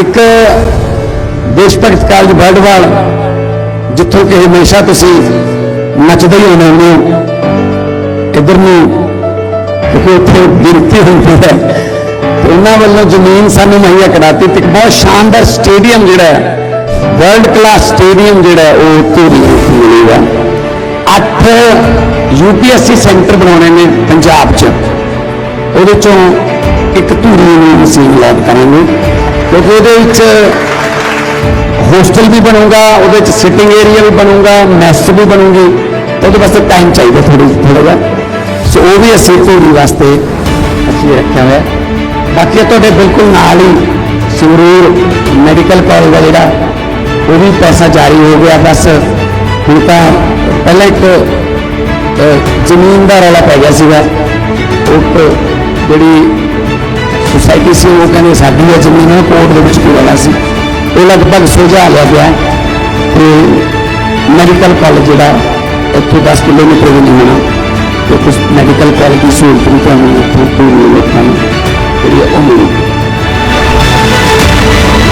ਇੱਕ ਦੇਸ਼ ਭਗਤ ਕਾਲਜ ਬਰਡਵਾਲ ਜਿੱਥੋਂ ਕਿ ਹਮੇਸ਼ਾ ਤੁਸੀਂ ਨੱਚਦੇ ਹੀ ਆਉਂਦੇ ਹੋ ਇਧਰ ਨੂੰ? ਕਿਉਂਕਿ ਉੱਥੇ ਗਿਣਤੀ ਹੁੰਦੀ ਹੈ। ਤੇ ਉਹਨਾਂ ਵੱਲੋਂ ਜ਼ਮੀਨ ਸਾਨੂੰ ਮੁਹੱਈਆ ਕਰਾਤੀ ਤੇ ਇੱਕ ਬਹੁਤ ਸ਼ਾਨਦਾਰ ਸਟੇਡੀਅਮ ਜਿਹੜਾ ਹੈ ਵਰਲਡ ਕਲਾਸ ਸਟੇਡੀਅਮ ਜਿਹੜਾ ਉਹ ਧੂਰੀ ਮਿਲੇਗਾ ਅੱਠ ਯੂਪੀਐਸਸੀ ਸੈਂਟਰ ਬਣਾਉਣੇ ਨੇ ਪੰਜਾਬ 'ਚ। ਉਹਦੇ ਚੋਂ ਇੱਕ ਧੂਰੀ ਨੂੰ ਅਸੀਂ ਲਾਭ ਕਰਾਂਗੇ। ਕਿਉਂਕਿ ਉਹਦੇ ਵਿੱਚ ਹੋਸਟਲ ਵੀ ਬਣੂਗਾ, ਉਹਦੇ ਵਿੱਚ ਸਿਟਿੰਗ ਏਰੀਆ ਵੀ ਬਣੂਗਾ ਮੈਸ ਵੀ ਬਣੂਗੀ। ਉਹਦੇ ਵਾਸਤੇ ਟਾਈਮ ਚਾਹੀਦਾ ਥੋੜੀ ਥੋੜਾ ਜਿਹਾ। ਸੋ ਉਹ ਵੀ ਅਸੀਂ ਧੂਰੀ ਵਾਸਤੇ ਅਸੀਂ ਰੱਖਿਆ ਹੋਇਆ। ਬਾਕੀ ਤੁਹਾਡੇ ਬਿਲਕੁਲ ਨਾਲ ਹੀ ਸੰਗਰੂਰ ਮੈਡੀਕਲ ਕਾਲਜ ਦਾ ਜਿਹੜਾ, ਉਹ ਵੀ ਪੈਸਾ ਜਾਰੀ ਹੋ ਗਿਆ। ਬਸ ਹੁਣ ਤਾਂ ਪਹਿਲਾਂ ਇੱਕ ਜ਼ਮੀਨ ਦਾ ਰੌਲਾ ਪੈ ਗਿਆ ਸੀਗਾ। ਉਹ ਜਿਹੜੀ ਸੁਸਾਇਟੀ ਸੀ, ਉਹ ਕਹਿੰਦੇ ਸਾਡੀ ਹੈ ਜ਼ਮੀਨ ਉਹ ਕੋਰਟ ਦੇ ਵਿੱਚ ਕੋਈ ਰੌਲਾ ਸੀ। ਉਹ ਲਗਭਗ ਸੁਲਝਾ ਲਿਆ ਗਿਆ ਤੇ ਮੈਡੀਕਲ ਕਾਲਜ ਜਿਹੜਾ, ਇੱਥੋਂ 10 ਕਿਲੋਮੀਟਰ ਵੀ ਨਹੀਂ ਹੋਣਾ ਤੇ ਕੁਝ ਮੈਡੀਕਲ ਕਾਲਜ ਦੀ ਸਹੂਲਤ ਵੀ ਤੁਹਾਨੂੰ ਇੱਥੋਂ ਪੂਰੀ ਲੋਕਾਂ ਨੂੰ, ਜਿਹੜੀ ਉਹ ਮਿਲੇਗੀ।